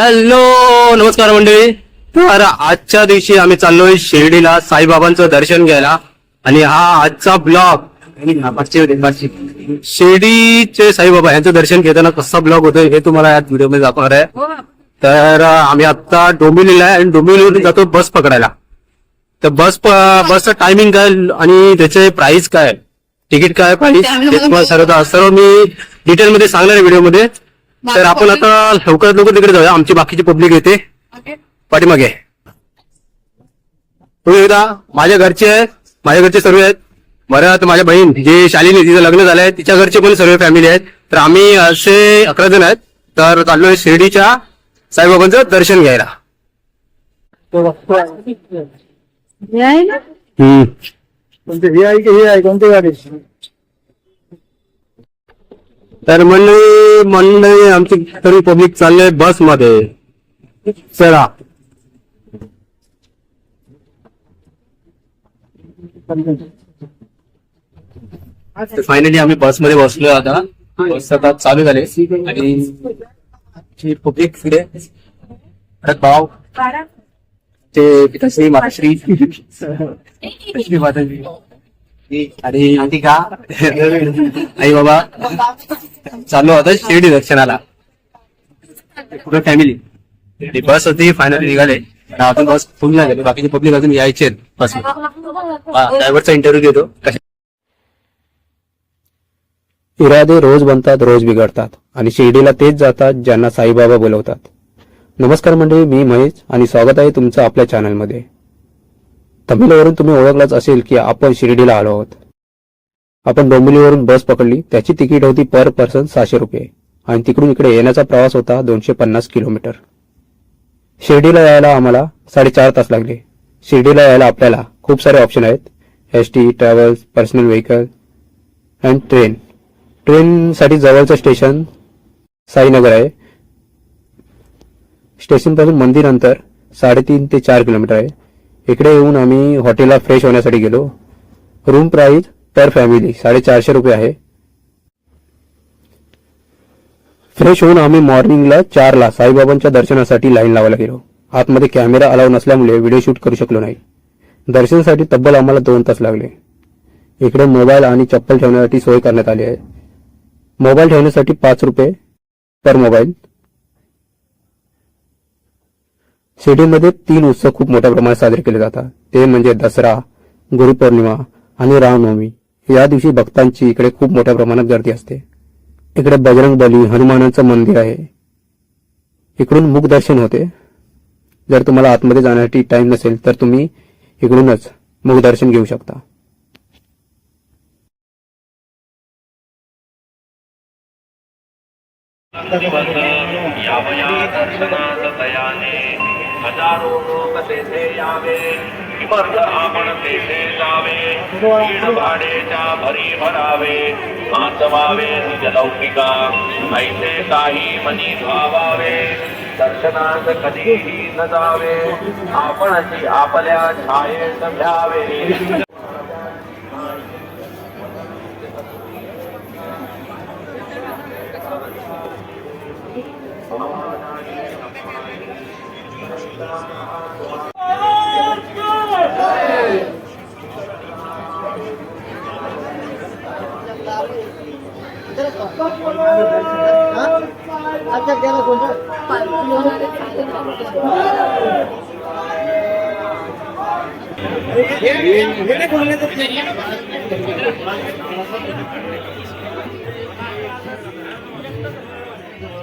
Hello नमस्कार मंडळी. तर आजच्या दिवशी आम्ही चाललोय शिर्डीला साईबाबांचं दर्शन घ्यायला. आणि हा आजचा ब्लॉग शिर्डीचे साईबाबा यांचं दर्शन घेताना कसा ब्लॉग होतोय हे तुम्हाला या व्हिडिओमध्ये दाखवणार आहे. तर अं, आम्ही आता डोंबिवलीला आहे आणि डोंबिवलीवरून जातो बस पकडायला. तर बस बसचं टायमिंग काय आणि त्याचे प्राइस काय? तिकीट काय प्राइस हे तुम्हाला सर्व सर्व मी डिटेल मध्ये सांगणार आहे व्हिडिओमध्ये तर आपण आता लवकरात लवकर तिकडे जाऊया. आमची बाकीची पब्लिक येते. पाठीमागे. तुम्ही एकदा माझ्या घरचे आहेत. माझ्या घरचे सर्व आहेत. बरं माझ्या बहीण जे शालिनी तिचं लग्न झालंय. तिच्या घरचे पण सर्व फॅमिली आहेत. तर आम्ही असे अकरा जण आहेत. तर चाललोय शिर्डीच्या साईबाबांचं दर्शन घ्यायला. आहे ना? हम्म. कोणते? हे आहे की हे आहे? कोणते गाडी? तर मंडळी मंडळी आमची तरी पब्लिक चालले बसमध्ये चला. फायनली आम्ही बसमध्ये बसलो आता. बस आता चालू झाले. आणि पब्लिक परत भाव ते पिताश्री माताश्री. माताश्री. आणि आई बाबा चालू होता शिर्डी दर्शनाला. पुढे फॅमिली बस होती फायनली निघाले. आणि आपण बस फुल झाले बाकीचे पब्लिक अजून यायचे बस ड्रायव्हरचा इंटरव्ह्यू देतो इरादे रोज बनतात रोज बिघडतात. आणि शिर्डीला तेच जातात ज्यांना साईबाबा बोलवतात. नमस्कार मंडळी मी महेश आणि स्वागत आहे तुमचं आपल्या चॅनलमध्ये तमिळवरून तुम्ही ओळखलाच असेल की आपण शिर्डीला आलो आहोत. आपण डोंबिवलीवरून बस पकडली त्याची तिकीट होती पर पर्सन सहाशे रुपये. आणि तिकडून इकडे येण्याचा प्रवास होता दोनशे पन्नास किलोमीटर. शिर्डीला यायला आम्हाला साडेचार तास लागले. शिर्डीला यायला आपल्याला खूप सारे ऑप्शन आहेत. S T travels personal vehicle and train ट्रेनसाठी जवळचं स्टेशन साईनगर आहे. स्टेशनपासून मंदिर अंतर साडेतीन ते चार किलोमीटर आहे. इकडे येऊन आम्ही हॉटेलला फ्रेश होण्यासाठी गेलो. रूम प्राईज पर फॅमिली साडेचारशे रुपये आहे. फ्रेश होऊन आम्ही मॉर्निंगला चारला साईबाबांच्या दर्शनासाठी लाईन लावायला गेलो. आतमध्ये कॅमेरा अलाव नसल्यामुळे व्हिडिओ शूट करू शकलो नाही. दर्शनासाठी तब्बल आम्हाला दोन तास लागले. इकडे मोबाईल आणि चप्पल ठेवण्यासाठी सोय करण्यात आली आहे. मोबाईल ठेवण्यासाठी पाच रुपये पर मोबाईल शिर्डीमध्ये तीन उत्सव खूप मोठ्या प्रमाणात साजरे केले जातात. ते म्हणजे दसरा गुरुपौर्णिमा आणि रामनवमी. या दिवशी भक्तांची इकडे खूप मोठ्या प्रमाणात गर्दी असते. इकडे बजरंग बली हनुमानाचं मंदिर आहे. इकडून मुख दर्शन होते. जर तुम्हाला आतमध्ये जाण्यासाठी टाइम नसेल तर तुम्ही इकडूनच मुखदर्शन घेऊ शकता. यावया दर्शनातयाने हजारो लोक तेथे यावे किमर्थ आपण तेथे जावे कीड भाडेच्या भरी भरावे आचवावे निजलौकिका ऐसे काही मनी भावावे दर्शनात कधीही न जावे आपणची आपल्या छायेत घ्यावे अच्छा गेला कोणता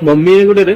मम्मी कुठे रे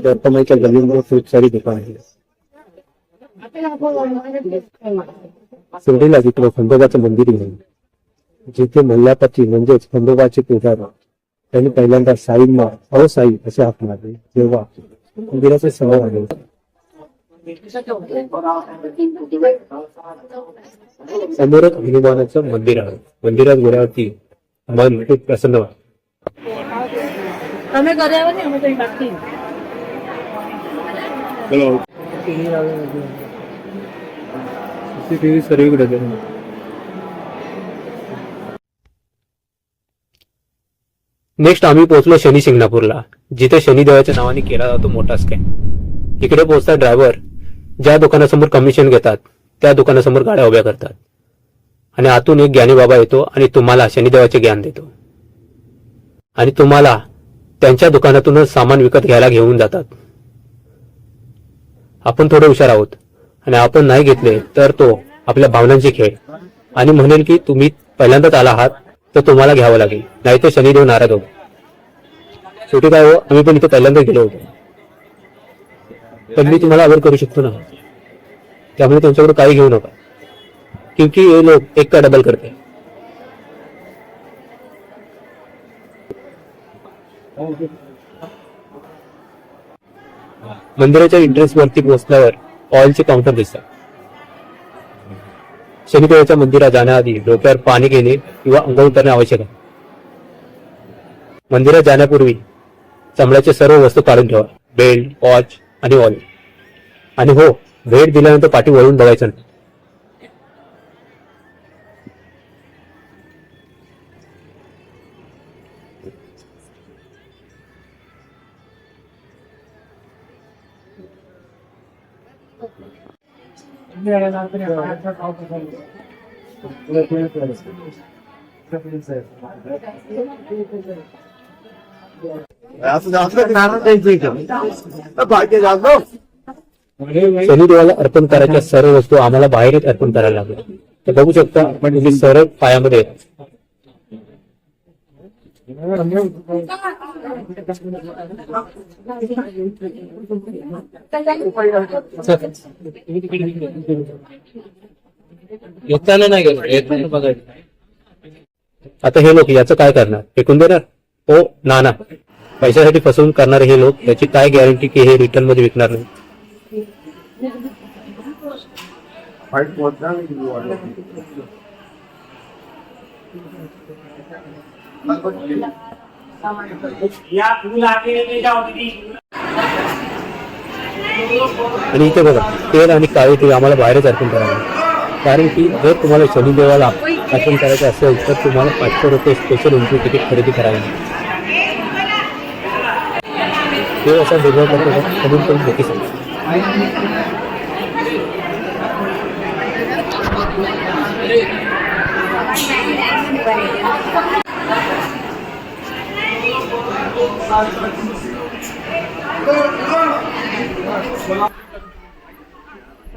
दत्तमाईच्या गल्लीमध्ये खूप सारी दुकान आहे शिर्डीला जिथं खंडोबाचं मंदिर आहे जिथे मल्लापती म्हणजेच खंडोबाचे पुजारा त्यांनी पहिल्यांदा साईंना अहो साई असे हाक मारले तेव्हा मंदिराचे समोर आले समोरच हनुमानाचं मंदिर आहे. मंदिरात गेल्यावरती मन खूप प्रसन्न वाटतं. તમે કર્યા ને અમે કઈ બાકી सीसीटीव्ही सर्वीकडे आहे. नेक्स्ट आम्ही पोहोचलो शनी शिंगणापूरला जिथे शनिदेवाच्या नावाने केला जातो मोठा स्कॅम इकडे पोहोचता ड्रायव्हर ज्या दुकानासमोर कमिशन घेतात त्या दुकानासमोर गाड्या उभ्या करतात आणि आतून एक ज्ञानी बाबा येतो आणि तुम्हाला शनिदेवाचे ज्ञान देतो आणि तुम्हाला त्यांच्या दुकानातूनच सामान विकत घ्यायला घेऊन जातात. आपण थोडे हुशार आहोत आणि आपण नाही घेतले तर तो आपल्या भावनांचे खेळ. आणि म्हणेल की तुम्ही पहिल्यांदाच आला आहात तर तुम्हाला घ्यावं लागेल. नाही तर शनिदेव नाराज होतो. शेवटी काय हो आम्ही पण इथे पहिल्यांदा गेलो होतो. पण मी तुम्हाला अवेअर करू शकतो ना. त्यामुळे त्यांच्याकडे काही घेऊ नका. क्योंकि हे लोक एक का डबल करते. मंदिराच्या इंटरेस्ट वरती पोहोचल्यावर ऑइलचे काउंटर दिसतात. शनिदेवाच्या मंदिरात जाण्याआधी डोक्यावर पाणी घेणे किंवा अंघोळ करणे आवश्यक आहे. मंदिरात जाण्यापूर्वी चमड्याचे सर्व वस्तू काढून ठेवा. बेल्ट वॉच आणि वॉल. आणि हो भेट दिल्यानंतर पाठी वळून बघायचं नाही. शनिदेवाला अर्पण करायच्या सर्व वस्तू आम्हाला बाहेरच अर्पण करायला लागल्या. तर बघू शकता म्हणजे सरळ पायामध्ये येताना नाही गेलो येताना बघायचं. आता हे लोक याचं काय करणार? फेकून देणार? हो ना ना पैशासाठी फसवून करणारे हे लोक याची काय गॅरंटी की हे रिटर्नमध्ये विकणार नाही. आणि इथे बघा तेल आणि काळी तेल आम्हाला बाहेरच अर्पण करावं कारण की जर तुम्हाला शनिदेवाला अर्पण करायचं असेल तर तुम्हाला पाचशे रुपये स्पेशल एंट्री तिकीट खरेदी करावी ते असा वेगळा करतो करून पण नक्कीच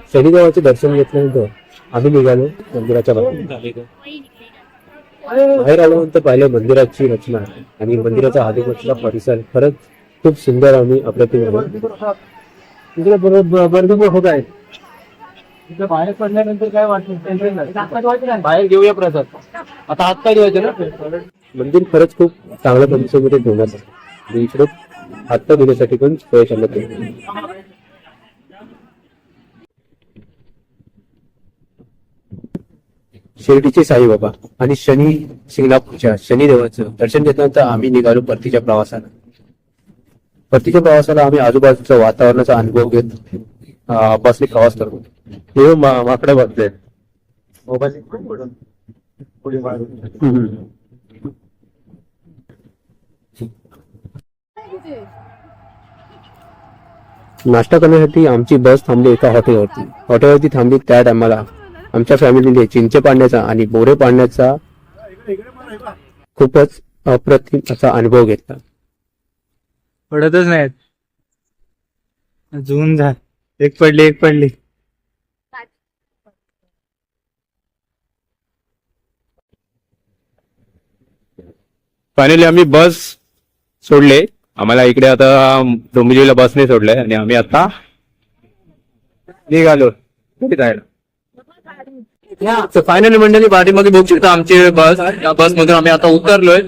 शनिदेवाचे दर्शन घेतल्यानंतर आम्ही निघालो मंदिराच्या बाहेर बाहेर आल्यानंतर पाहिलं मंदिराची रचना आणि मंदिराचा आजूबाजूचा परिसर खरंच खूप सुंदर आम्ही अप्रतिम आहे तिकडे बरोबर बरोबर होत आहे तिथे बाहेर पडल्यानंतर काय वाटतं? बाहेर घेऊया प्रसाद. आता हात काय ना? मंदिर खरंच खूप चांगल्या कंडिशनमध्ये ठेवण्यात आहे आणि इकडे हात धुण्यासाठी पण सोय आहे शिर्डीचे साईबाबा आणि शनी शिंगणापूरच्या शनिदेवाचं दर्शन घेतल्यानंतर आम्ही निघालो परतीच्या प्रवासाला. परतीच्या प्रवासाला आम्ही आजूबाजूचा वातावरणाचा अनुभव घेत अं, बसने प्रवास करतो हे मा- माकडे बसले मोबाईल पुढे नाश्ता करण्यासाठी आमची बस थांबली एका हॉटेलवरती हॉटेलवरती थांबली त्या टायमाला आमच्या फॅमिलीने चिंचे पाडण्याचा आणि बोरे पाडण्याचा खूपच अप्रतिम असा अनुभव घेतला पडतच नाहीत जून झाल एक पडली एक पडली. फायनली आम्ही बस सोडले. आम्हाला इकडे आता डोंबिवलीला बसने सोडले आणि आम्ही आता निघालो. जायला? फायनली मंडळी पार्टीमध्ये बघू शकता आमची बस या बस मधून आम्ही आता उतरलोय.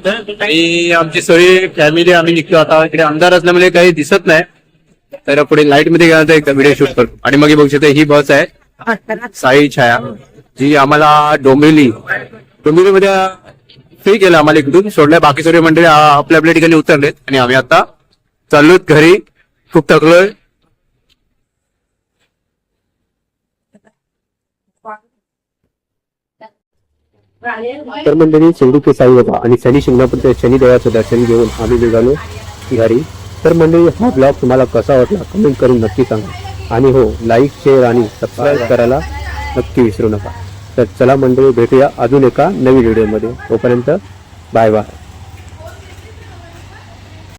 आणि आमची सगळी फॅमिली आम्ही निघतो. आता इकडे अंधार असल्यामुळे काही दिसत नाही. तर पुढे लाइटमध्ये गेल्यानंतर एक व्हिडिओ शूट करतो आणि मग बघू शकता ही बस आहे. साई छाया. जी आम्हाला डोंबिवली डोंबिवली मध्ये फ्री केलं आम्हाला इकडून सोडलंय. बाकी सगळे मंडळी आपल्या आपल्या ठिकाणी उतरलेत. आणि आम्ही आता चाललोत घरी. खूप थकलोय. तर मंडळी साई होता आणि शनी शिंगणापूरच्या शनिदेवाचं दर्शन घेऊन आम्ही निघालो घरी. तर मंडळी हा ब्लॉग तुम्हाला कसा वाटला? कमेंट करून नक्की सांगा. आणि हो लाईक शेअर आणि सबस्क्राईब करायला नक्की विसरू नका. तर चला मंडळी भेटूया अजून एका नवीन व्हिडिओमध्ये तोपर्यंत बाय बाय